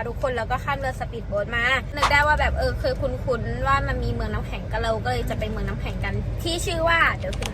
นแล้วนะคะทุกคนแล้วก็ข้ามเรือสปีดโบ๊ทมานึกได้ว่าแบบเออเคยคุ้นๆว่ามันมีเมืองน้ำแข็งก็เราก็เลยจะไปเมืองน้ำแข็งกัน ที่ชื่อว่าเดี๋ยวขึ้น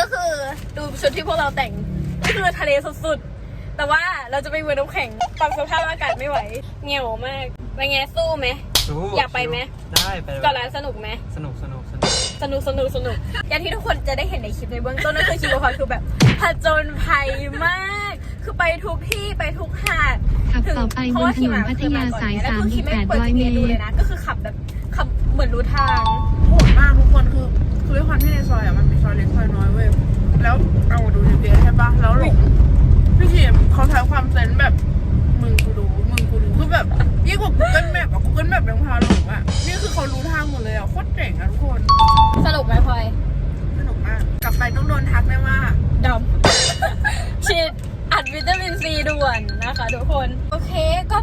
ก็คือดูชุดที่พวกเราแต่งก็คือทะเลสุดๆแต่ว่าเราจะไปเมืองน้ำแข็งปรับสภาพอากาศไม่ไหวเหงียวมากไปไงสู้ไหมสู้อยากไปไหมได้ไปเกาะล้านสนุกไหมสนุกสนุกสนุกสนุกสนุกสนุกอย่างที่ทุกคนจะได้เห็นในคลิปในเบื้องต้นนั่นคือคิวพอยคือแบบผจญภัยมาก คือไปทุกที่ไปทุกหาดขับต่อไปบนถนนพัทยาสายแล้วคือคิดไม่เปิด3-800 GPS ดูเมเลยตรนะก็คือขับแบบขับเหมือนรู้ทางโหดมากทุกคนคือคือด้วยความที่ในซอยอะมันมีซอยเล็กซอยน้อยเว้ยแล้วเอาดูดีเใช่ปะ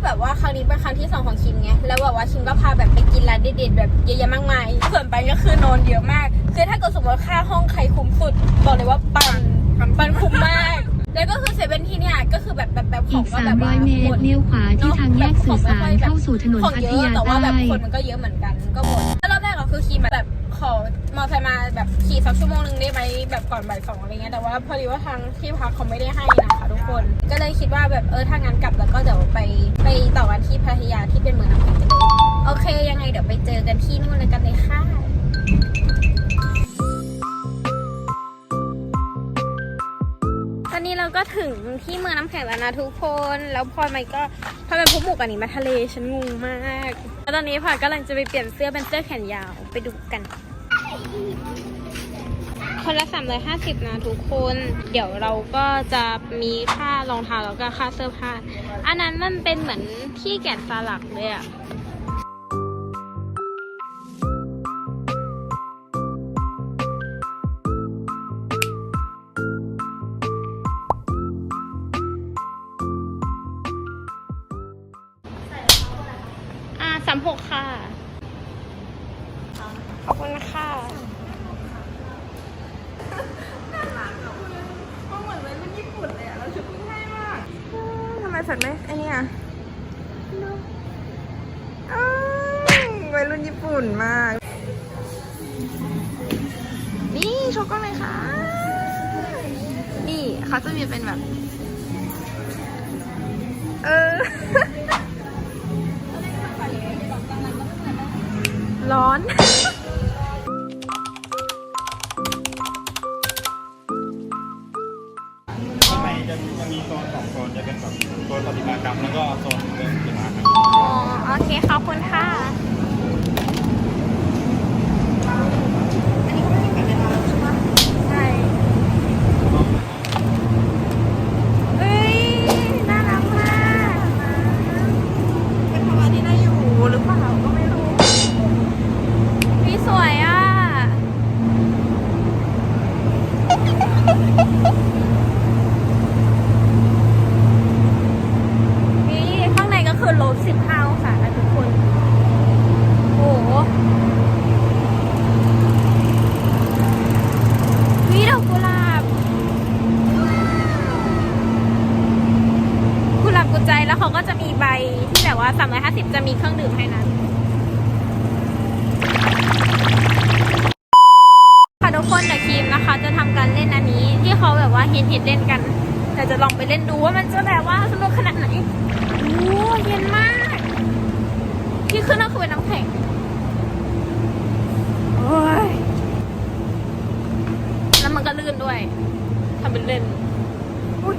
แบบว่าครั้งนี้เป็นครั้งที่สองของคิมไงแล้วแบบว่าคิมก็พาแบบไปกินร้านเด็ดๆแบบเยอะแยะมากมายส่วนไปก็คือนอนเยอะมากคือถ้าเกิดสมมติว่าค่าห้องใครคุ้มสุดบอกเลยว่าปันปันปันคุ้มมาก แล้วก็คือเซเว่นที่เนี่ยก็คือแบบแบบแบบขอีองกก็แบบว่า300เมหตมรดเลี้ยวขวาที่ทางแยกสื่อสารเข้าสู่ถนนของพัเยทอะยาแต่ว่าแบบใต้คนมันก็เยอะเหมือนกันก็หมดแล้วรอบแรกก็คือขี่แบบขอมอเตอร์ไซค์มาแบบขี่สักชั่วโมงนึงได้ไหมแบบก่อนบ่ายสองอะไรเงี้ยแต่ว่าพอดีว่าทางที่พักเขาไม่ได้ให้นะคะทุก คน ก็เลยคิดว่าแบบเออถ้างั้นกลับแล้วก็เดี๋ยวไปไปต่อกันที่พัทยาที่เป็นเมืองน้ำแข็งกันเลยโอเค ยังไงเดี๋ยวไปเจอกันที่นู่นเลยกันเลยค่ะตอนนี้เราก็ถึงที่เมืองน้ำแข็งแล้วนะทุกคน แล้วพลอยมันก็พลอยไปพบหมู่กันนี้มาทะเลฉันงงมากแล้วตอนนี้พลอยกำลังจะไปเปลี่ยนเสื้อเป็นเสื้อแขนยาวไปดูกัน คนละ 350 นะทุกคน เดี๋ยวเราก็จะมีค่ารองเท้าแล้วก็ค่าเสื้อผ้า อันนั้นมันเป็นเหมือนที่แกะสลักเลยอะอ่าสามหกค่ะ ขอบคุณค่ะ รักแเหมือนเป็นนญี่ปุ่นเลยอะเราชุดมัง่ายมากทำไมสัตว์ไหมไอเนี่ยอ้ยวัยรุ่นญี่ปุ่นมาก นี่ช็อกโกอเลยค่ะ นี่เขาจะมีเป็นแบบ เออ ร้อน จะจะมีโซนสองโซนจะเป็นแบบโซนปฏิมากรรมแล้วก็โซนเรื่องกีฬาครับ อ๋อ โอเค ขอบคุณค่ะ เขาแบบว่าฮิตฮิตๆเล่นกันแต่จะลองไปเล่นดูว่ามันจะแบบว่าสนุกขนาดไหนโอ้เย็นมาก ที่ขึ้นก็คือเป็นน้ำแข็งโอ้ยแล้วมันก็ลื่นด้วยทำเป็นเล่นอุ้ย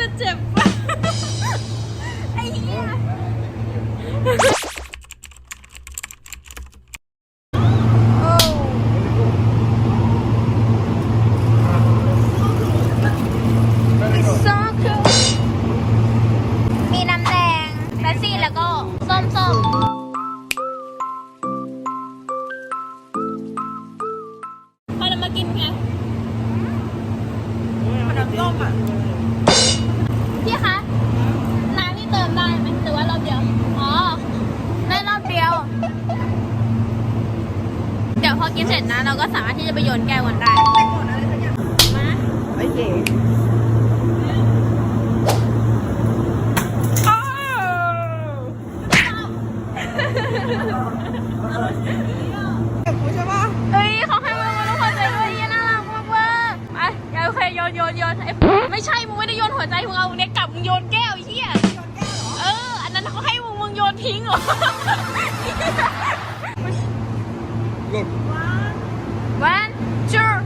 จะเจ็บปะไอ้เหี้ยมีน้ำส้ม ดี๋ยวพอกินเสร็จนะ เราก็สามารถที่จะไปโยนแก้วกันได้มาโอเคกับกูใช่ปะเฮ้ยเขาให้มึงมาทุกคนใจด้วยยี่น่ารักมากเว้ยไปอย่าโอเคโยนโยนโยนไอ้ไม่ใช่มึงไม่ได้โยนหัวใจมึงเอาเนี่ยกลับมึงโยนแก้วไอ้เหี้ยเออ อันนั้นเขาให้มึงมึงโยนทิ้งเหรอ หลุด one two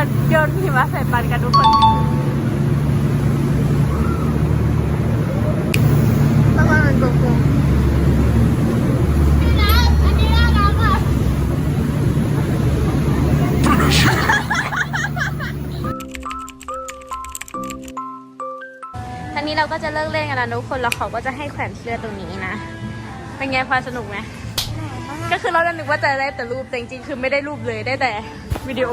คนโยนหิมะใส่ปันกันทุกคนต้องมาเป็นกลมนี่นะอันนี้น่ารักอะทีนี้เราก็จะเลิกเล่นกันแล้วทุกคนแล้วเขาก็จะให้แขวนเสื้อตรงนี้นะ เป็นไงพลอยสนุกไหมก็คือเราจะนึกว่าจะได้แต่รูปแต่จริงๆคือไม่ได้รูปเลยได้แต่วิดีโอ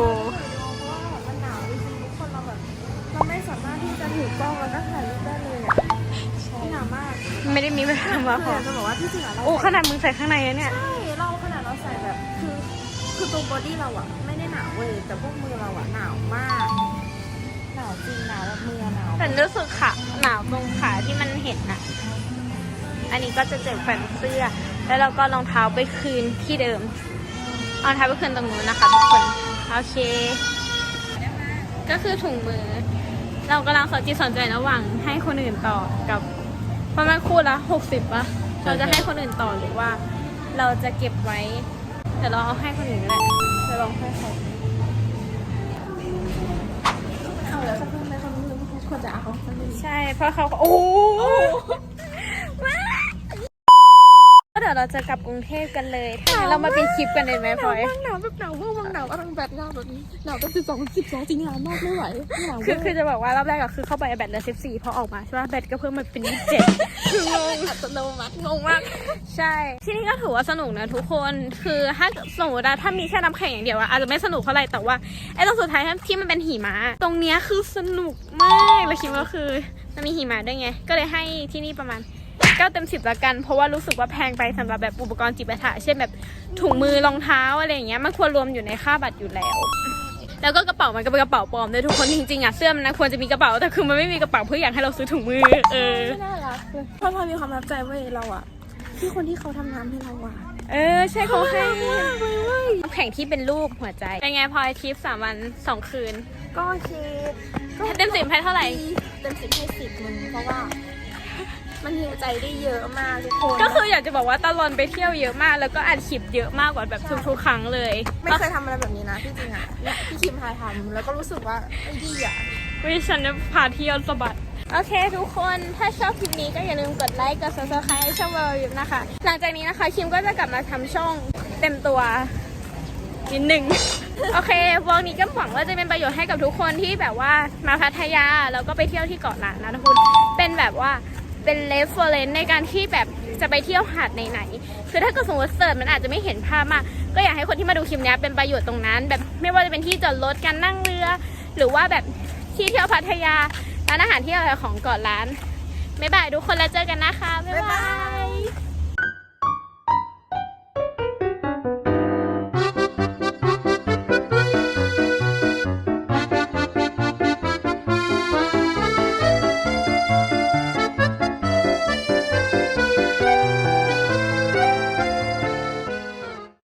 จะถือกล้องแล้วก็ถ่ายรูปได้เลยอะหนาวมากไม่ได้มีเวลามาพคือออยากจะบอกว่าที่จริงอะเราโอ้ขนาดมึงใส่ข้างในอะเนี่ย ใช่ เราขนาดเราใส่แบบคือคือตัวบอดี้เราอะไม่ได้หนาวเว้ยแต่พวกมือเราอะหนาวมาก หนาวจริงหนาวแบบมือหนาวแต่รู้สึกขาหนาวตรงขาที่มันเห็นน่ะอันนี้ก็จะเจ็บแขวนเสื้อ แล้วเราก็รองเท้าไปคืนที่เดิมเอารองเท้าไปคืนตรงนู้นนะคะทุกคน โอเค ก็คือถุงมือ เรากำลังสนจิตสนใจระหว่างให้คนอื่นต่อกับประมาณคู่ละหกสิบปะเราจะให้คนอื่นต่อหรือว่า เราจะเก็บไว้แต่เราเอาให้คนอื่นก็ได้จะลองให้เขาเอาแล้วสักครึ่งไหมเขาลืมควรจะเอาเขาสักครึ่งใช่เพราะเขาก็โอ้โหก็เดี๋ยวเราจะกลับกรุงเทพกันเลยถ้างั้นเรามาเป็นคลิปกันเลยไหมพลอยหนาวแบบหนาวเมื่อวังหนาวอลังแบบหนาวแบบนี้หนาวตั้งสิบสองสิบสองสิงหามากไม่ไหวหนาวคือคือจะบอกว่ารอบแรกอะคือเข้าไปแบตเหลือสิบสี่พอออกมาใช่ป่ะแบตก็เพิ่มมาเป็นยี่สิบเจ็ด คืองงอัตโนมัติงงมากใช่ ที่นี่ก็ถือว่าสนุกนะทุกคน คือถ้าสมมติว่าถ้ามีแค่น้ำแข็งอย่างเดียวอะอาจจะไม่สนุกเท่าไหร่ แต่ว่าไอ้ตรงสุดท้ายที่มันเป็นหิมะ ตรงเนี้ยคือสนุกมากแล้วคิดว่าคือมันมีหิมะด้วยไง ก็เลยให้ที่นี่ประมาณ เก้าเต็มสิบละกัน เพราะว่ารู้สึกว่าแพงไปสำหรับแบบอุปกรณ์จิปาถะเช่นแบบถุงมือรองเท้าอะไรอย่างเงี้ยมันควรรวมอยู่ในค่าบัตรอยู่แล้ว แล้วก็กระเป๋ามันก็เป็นกระเป๋าปลอมด้วยทุกคนจริงๆอะเสื้อมันนะควรจะมีกระเป๋าแต่คือมันไม่มีกระเป๋าเพื่ออยากให้เราซื้อถุงมือ เออน่ารักเลยเพราะพอมีความประทับใจเว้ยเราอะที่คนที่เขาทำงานให้เราอะเออใช่เขาให้น้ำแข่งที่เป็นรูปหัวใจเป็นไงพลอยทริปสามวันสองคืน ก็โอเคเต็มสิบให้เท่าไหร่เต็มสิบให้สิบมึงเพราะว่า มันฮิวใจได้เยอะมากทุกคน ก็คืออยากจะบอกว่าตลอนไปเที่ยวเยอะมาก แล้วก็อัดคลิปเยอะมากกว่าแบบทุกๆครั้งเลยไม่เคยทำอะไรแบบนี้นะที่จริงอะเนี่ยพี่คิมพาทำแล้วก็รู้สึกว่าไม่ดีอะวิฉันจะพาเที่ยวสะบัดโอเคทุกคนถ้าชอบคลิปนี้ก็อย่าลืมกดไลค์กด subscribe ให้ช่องวอลยิมนะคะ หลังจากนี้นะคะคิมก็จะกลับมาทำช่องเต็มตัวนิดหนึ่งโอเควอลนี้ก็หวังว่าจะเป็นประโยชน์ให้กับทุกคนที่แบบว่ามาพัทยาแล้วก็ไปเที่ยวที่เกาะล้านนะทุกคนเป็นแบบว่า เป็นเลฟเฟอร์เรนในการที่แบบจะไปเที่ยวหาดไหนๆคือถ้าเกิดสมมติเสิร์ชมันอาจจะไม่เห็นภาพมาก ก็อยากให้คนที่มาดูคลิปนี้เป็นประโยชน์ตรงนั้น แบบไม่ว่าจะเป็นที่จอดรถการนั่งเรือ หรือว่าแบบที่เที่ยวพัทยาร้านอาหารที่อะไรของเกาะล้านบ๊ายบายทุกคนแล้วเจอกันนะคะบ๊ายบาย